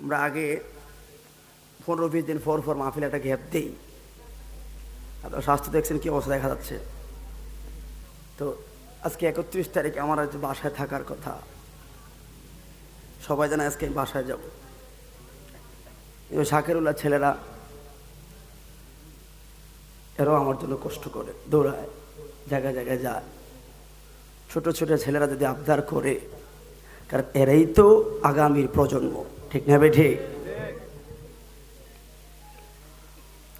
আমরা আগে পনেরো, বিশ দিন পর পর মাহফিলে একটা গ্যাপ দিই। আপনার স্বাস্থ্য দেখছেন কি অবস্থা দেখা যাচ্ছে। তো আজকে একত্রিশ তারিখে আমার আজ বাসায় থাকার কথা। সবাই জানে আজকে আমি বাসায় যাব। শাকেরুল্লাহ ছেলেরা এরাও আমার জন্য কষ্ট করে, দৌড়ায়, জায়গায় জায়গায় যায়। ছোট ছোট ছেলেরা যদি আবদার করে, কারণ এরাই তো আগামীর প্রজন্ম। ঠিক না ঠিক?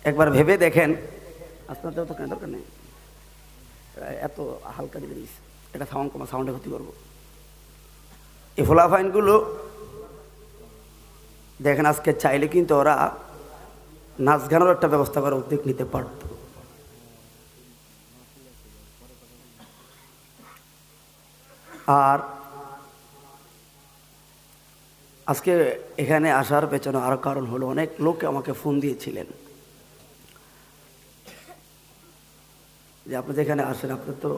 একবার ভেবে দেখেন। আপনাদের তো কেন দরকার নেই। এত হালকা দিস এটা সাউন্ড কমা সাউন্ডে ক্ষতি করব। এই ফোলাফাইনগুলো দেখেন আজকে চাইলে কিন্তু ওরা নাচ গানের একটা ব্যবস্থা করার উদ্যোগ নিতে পারত। আর আজকে এখানে আসার পেছনে আরও কারণ হলো অনেক লোক আমাকে ফোন দিয়েছিলেন। যে আপনি যেখানে আসেন, আপনার তো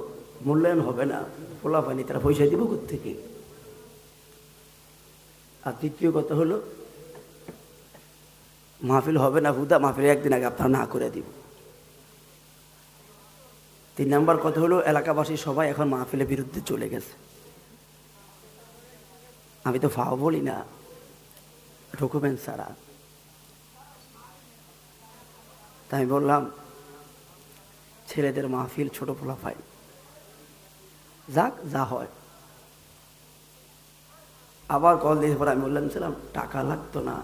মূল্যায়ন হবে না ফোলা পানি তারা পয়সা দিব থেকে আর দ্বিতীয় কথা হলো, মাহফিল হবে না হুদা, মাহফিল একদিন আগে আপনারা না করে দিব। তিন নম্বর কথা হলো, এলাকাবাসী সবাই এখন মাহফিলের বিরুদ্ধে চলে গেছে। আমি তো ফাও বলি না। ডকুমেন্ট ছাড়া তাই বললাম, ছেলেদের মাহফিল ছোট পোলা পাই যাক, যা হয়। আবার কল দিয়ে পরে আমি বললাম ছিলাম টাকা লাগতো না।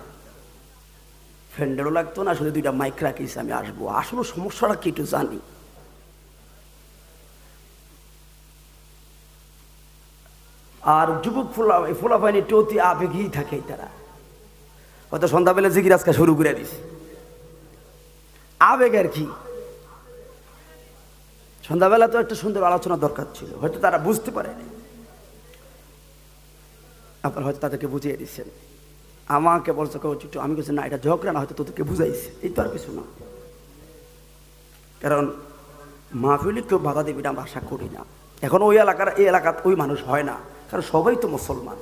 ফ্রেন্ডেরও লাগতো না, শুধু দুইটা মাইক রাখিস, আমি আসব। আসলে সমস্যাটা কি একটু জানি। আর যুবক ফোলা ফোলা একটু অতি আবেগেই থাকে তারা। হয়তো সন্ধ্যাবেলা জিগির আজকে শুরু করে দিস আবেগ আর কি? সন্ধ্যাবেলা তো একটা সুন্দর আলোচনা দরকার ছিল। হয়তো তারা বুঝতে পারেনি। আপনার হয়তো তাদেরকে বুঝিয়ে দিচ্ছেন। আমাকে বলছে কেউ আমি বলছি, না, এটা ঝগড়া না, হয়তো তোদেরকে বুঝাইছে। এই তো আর কিছু না। কারণ মাহফিলে কেউ বাধা দেবে না আশা করি না। এখন ওই এলাকার এই এলাকার ওই মানুষ হয় না। কারণ সবাই তো মুসলমান।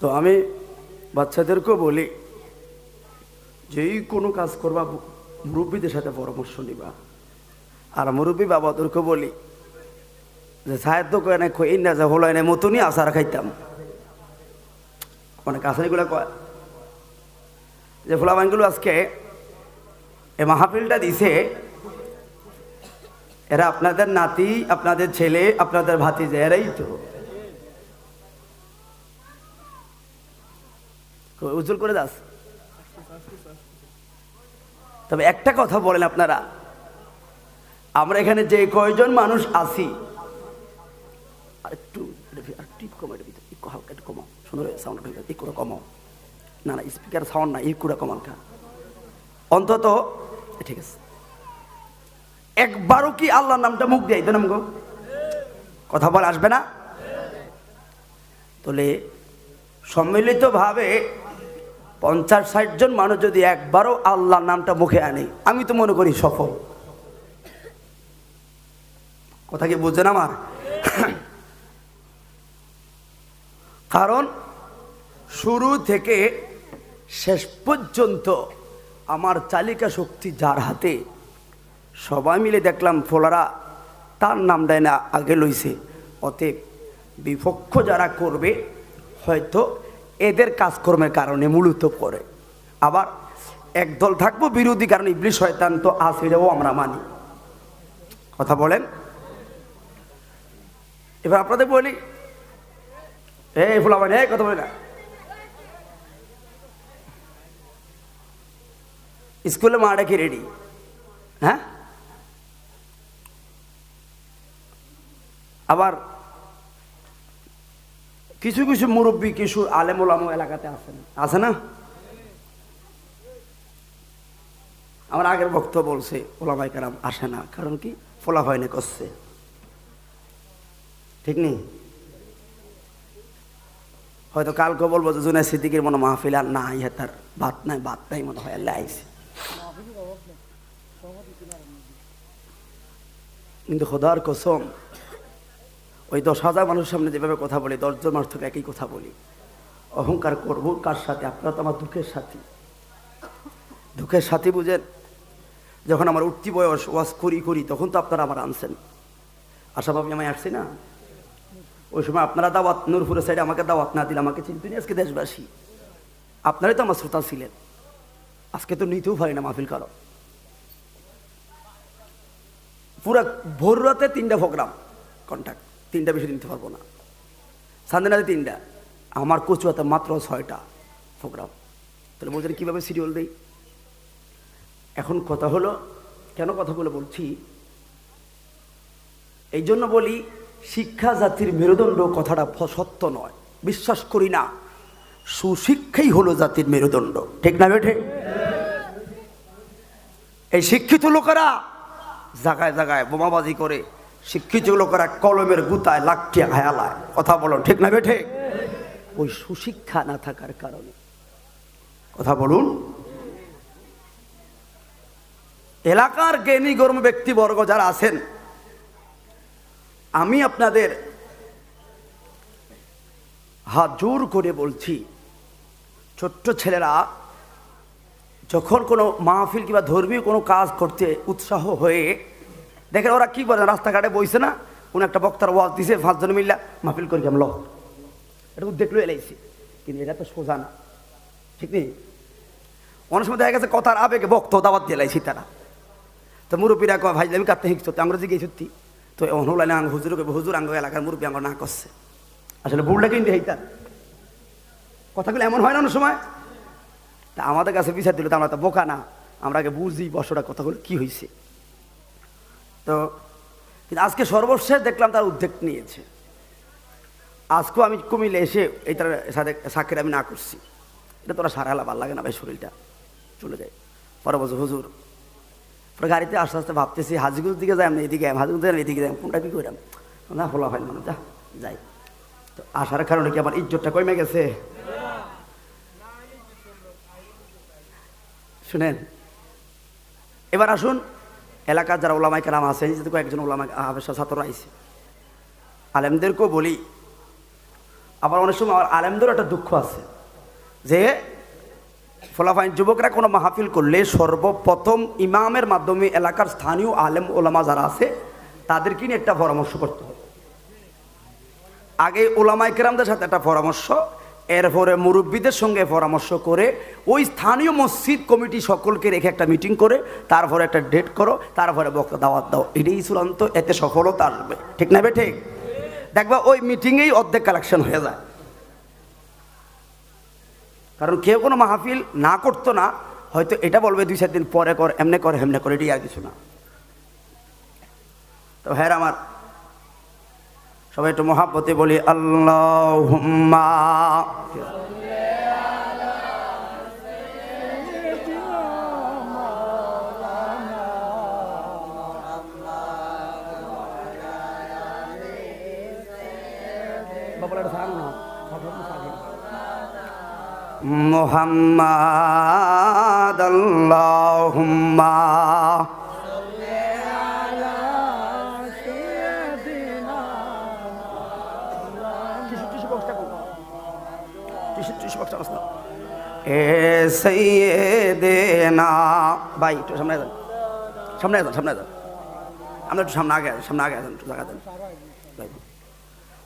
তো আমি বাচ্চাদেরকেও বলি যেই কোনো কাজ করবা, মুরব্বীদের সাথে পরামর্শ নিবা। আর মুরব্বী বাবাদেরকে বলি, যে সাহেব তো কয় না কই না যে হলো, এনে মতনই আচার খাইতাম। অনেক আচারিগুলো কয়। যে ফুলাবানগুলো আজকে এ মাহফিলটা দিছে এরা আপনাদের নাতি, আপনাদের ছেলে, আপনাদের ভাতিজা, এরাই তো। উজ্জ্বল করে দাস। তবে একটা কথা বলেন আপনারা, আমরা এখানে যে কয়জন মানুষ আছি, আর একটু হালকা সুন্দর সাউন্ড কমাও। না না স্পিকার সাউন্ড না একটু কমাল কা। অন্তত, ঠিক আছে। একবারও কি আল্লাহর নামটা মুখ দিয়ে নাম গো কথা বলে আসবে না? তাহলে সম্মিলিতভাবে পঞ্চাশ ষাট জন মানুষ যদি একবারও আল্লাহর নামটা মুখে আনে, আমি তো মনে করি সফল। কথা কি বুঝছেন আমার? কারণ শুরু থেকে শেষ পর্যন্ত আমার চালিকা শক্তি যার হাতে সবাই মিলে দেখলাম ফোলারা তার নাম দেয় না, আগে লইছে। অতএব বিপক্ষ যারা করবে, হয়তো এদের কাজকর্মের কারণে মূলত করে আবার একদল থাকব বিরোধী কারণ ইবলিশ শয়তান তো আসিরেও আমরা মানি। কথা বলেন? এবার আপনাদের বলি, এই ফুলাবানি এই কথা বলি না। স্কুলে মাঠে কি রেডি হ্যাঁ? আবার কিছু কিছু মুরব্বী, কিছু আলেমুলাম এলাকাতে আছেন। আছে না? আমার আগের বক্তব্য বলছে ওলামাই কারাম আসে না। কারণ কি? ফোলা হয়নি করছে ঠিক নেই? হয়তো কালকে বলব যে জুনাই সিদ্দিকের মনে মাহফিল আর না ইয়ে তার বাত নাই বাত নাই মনে হয়, আল্লাহ আইসে কিন্তু খোদার কসম ওই দশ হাজার মানুষের সামনে যেভাবে কথা বলি, দশজন মানুষ থেকে একই কথা বলি। অহংকার করব কার সাথে? আপনারা তো আমার দুঃখের সাথী। দুঃখের সাথী বুঝেন যখন আমার উঠতি বয়স, ওয়াজ করি করি, তখন তো আপনারা আমার আনছেন। আশাভাবি আমি আসছি না? ওই সময় আপনারা দাওয়াত, নূরপুরের সাইডে আমাকে দাওয়াত না দিলে আমাকে চিনতেনি আজকে দেশবাসী। আপনারাই তো আমার শ্রোতা ছিলেন। আজকে তো নিতেও পারি না মাহফিল কারও। পুরা ভোর রাতে তিনটা প্রোগ্রাম কন্ট্যাক্ট তিনটা বেশি নিতে পারব না। সান্দেনাতে তিনটা। আমার কচুয়াতে মাত্র ছয়টা প্রোগ্রাম। তাহলে বলছেন কীভাবে সিরিয়াল দেই? এখন কথা হলো, কেন কথাগুলো বলছি? এই জন্য বলি, শিক্ষা জাতির মেরুদণ্ড কথাটা সত্য নয়। বিশ্বাস করি না। সুশিক্ষাই হলো জাতির মেরুদণ্ড। ঠিক না বেঠে? এই শিক্ষিত লোকেরা জায়গায় জায়গায় বোমাবাজি করে শিক্ষিত লোকেরা কলমের গুতায় লাকটিয়া হায়ালায়। কথা বলো, ঠিক না বেঠে? ওই সুশিক্ষা না থাকার কারণে। কথা বলুন। এলাকার জ্ঞানী গর্ম ব্যক্তিবর্গ যারা আছেন, আমি আপনাদের হাত জোর করে বলছি, ছোট্ট ছেলেরা, যখন কোনো মাহফিল কিংবা ধর্মীয় কোনো কাজ করতে উৎসাহ হয়ে দেখেন ওরা কি করে রাস্তাঘাটে বইছে না? কোনো একটা বক্তার ওয়াজ দিছে, পাঁচজন মিল্লা মাহফিল করি কেমন এটা উদ্যোগ লয়ে এলাইছি কিন্তু এটা তো সোজা না। ঠিক নেই? অনেক সময় দেখা গেছে কথার আবেগে বক্ত দাবাত দিয়ে লাইছি তারা। তো মুরব্বীরা কয়, ভাই, আমি কাঁদতে হিংস তো আমরা জিজ্ঞেস সত্যি তো অনুলাইনে আঙ্গ হুজুর হুজুর আঙ্গ এলাকার মুরব্বী আঙ্গ না করছে? আসলে ভুলটা কিন্তু এইটার কথাগুলো এমন হয় না অনেক সময়। তা আমাদের কাছে বিচার দিল, তো আমরা তো বোকা না, আমরা আগে বুঝি বছরটা কথাগুলো কী হয়েছে তো, কিন্তু আজকে সর্বশেষ দেখলাম তার উদ্যোগ নিয়েছে। আজকেও আমি কুমিল্লে এসে এইটার সাথে সাক্ষীর আমি না করছি। এটা তোরা সারা হেলা ভালো লাগে না ভাই শরীরটা? চলে যায়। পরে বলছে, হুজুর, পরে গাড়িতে আস্তে আস্তে ভাবতেছি হাজিগুজ দিকে যাই, আমি এদিকে যাই হাজিগুজ দিকে এদিকে যাই কোনটা কি করলাম না হলো হয় মানে যা, যাই। তো আসার কারণে কি আমার ইজ্জতটা কমে গেছে? শুনেন, এবার আসুন এলাকার যারা ওলামাই কালাম আছে যেহেতু কয়েকজন ওলামাই হাফেসা ছাত্ররা আইছে। আলেমদেরকেও বলি, আবার অনেক সময় আমার আলেমদেরও একটা দুঃখ আছে যে, ফলাফাইন যুবকরা কোনো মাহফিল করলে সর্বপ্রথম ইমামের মাধ্যমে এলাকার স্থানীয় আলেম ওলামা যারা আছে, তাদেরকে নিয়ে একটা পরামর্শ করতে হবে। আগে ওলামাই কেরামদের সাথে একটা পরামর্শ এরপরে মুরব্বীদের সঙ্গে পরামর্শ করে ওই স্থানীয় মসজিদ কমিটি সকলকে রেখে একটা মিটিং করে, তারপরে একটা ডেট করো, তারপরে বক্তা দাওয়াত দাও। এটাই চূড়ান্ত, এতে সফলতা আসবে। ঠিক না ঠিক? দেখবা ওই মিটিংয়েই অর্ধেক কালেকশন হয়ে যায়। কারণ কেউ কোনো মাহফিল না করতো না, হয়তো এটা বলবে দুই চার দিন পরে কর, এমনে কর, হেমনে করে, এটাই আর কিছু না। তো হ্যাঁ আমার সবাই একটু মহাব্বতে বলি আল্লাহ মোহাম্মদ আল্লাহুম্মা।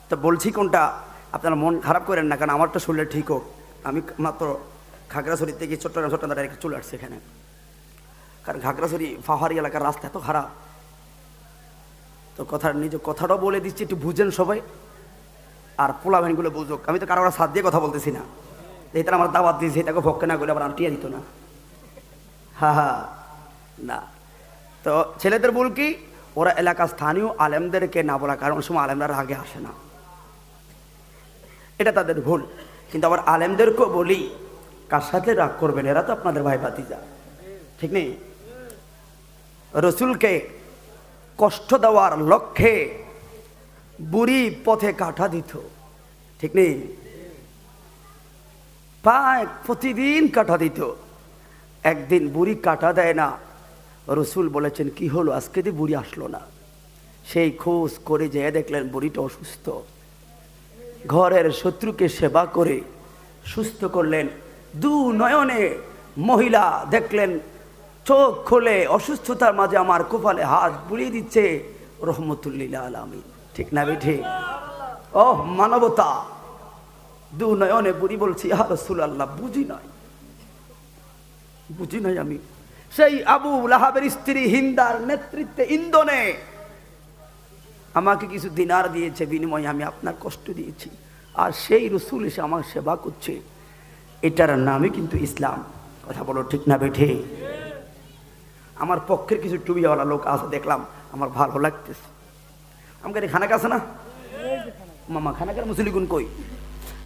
তো বলছি কোনটা? আপনারা মন খারাপ করেন না, কারণ আমার তো শরীরে ঠিক হোক। আমি মাত্র খাগড়াছড়ি থেকে চট্টগ্রাম চট্টগ্রাম ডাইরেক্ট চলে আসছি এখানে। কারণ খাগড়াছড়ি পাহাড়ি এলাকার রাস্তা এত খারাপ। তো কথা নিজে কথাটাও বলে দিচ্ছি, একটু বুঝেন সবাই। আর পোলা ভাইনগুলো বুঝুক, আমি তো কারও সাথ দিয়ে কথা বলতেছি না। এটা আমার দাওয়াত দিয়েছে, এটাকে ভক্কে না করলে আবার আন্টিয়া দিত না। হা হা, না। তো ছেলেদের ভুল কি? ওরা এলাকার স্থানীয় আলেমদেরকে না বলা, কারণ সময় আলেমরা আগে আসে না। এটা তাদের ভুল। কিন্তু আবার আলেমদেরকেও বলি, কার সাথে রাগ করবেন? এরা তো আপনাদের ভাই ভাতিজা। ঠিক নেই? রসুলকে কষ্ট দেওয়ার লক্ষ্যে বুড়ি পথে কাঠা দিত। ঠিক নেই? পায় প্রতিদিন কাঠা দিত। একদিন বুড়ি কাটা দেয় না। রসুল বলেছেন, কি হলো? আজকে দিয়ে বুড়ি আসলো না। সেই খোঁজ করে যেয়ে দেখলেন বুড়িটা অসুস্থ। ঘরের শত্রুকে সেবা করে সুস্থ করলেন। দু নয়নে মহিলা দেখলেন, চোখ খুলে অসুস্থতার মাঝে আমার কোপালে হাত বুলিয়ে দিচ্ছে রহমতুল্লিল আলমী ঠিক না বেঠে ও মানবতা। দু নয়নে বুড়ি বলছি, ইয়া রসুল আল্লাহ বুঝি নাই। বুঝি নাই আমি। সেই আবু লাহাবের স্ত্রী হিন্দার নেতৃত্বে ইন্দনে আমাকে কিছু দিনার দিয়েছে, বিনিময়ে আমি আপনার কষ্ট দিয়েছি। আর সেই রসুল এসে আমার সেবা করছে। এটার নামই কিন্তু ইসলাম। কথা বলো ঠিক না বেঠে আমার পক্ষের কিছু টুবিওয়ালা লোক আছে, দেখলাম। আমার ভালো লাগতেছে। আমাকে খানাক আছে না? মামা খানাকার মুসলিগুন কই?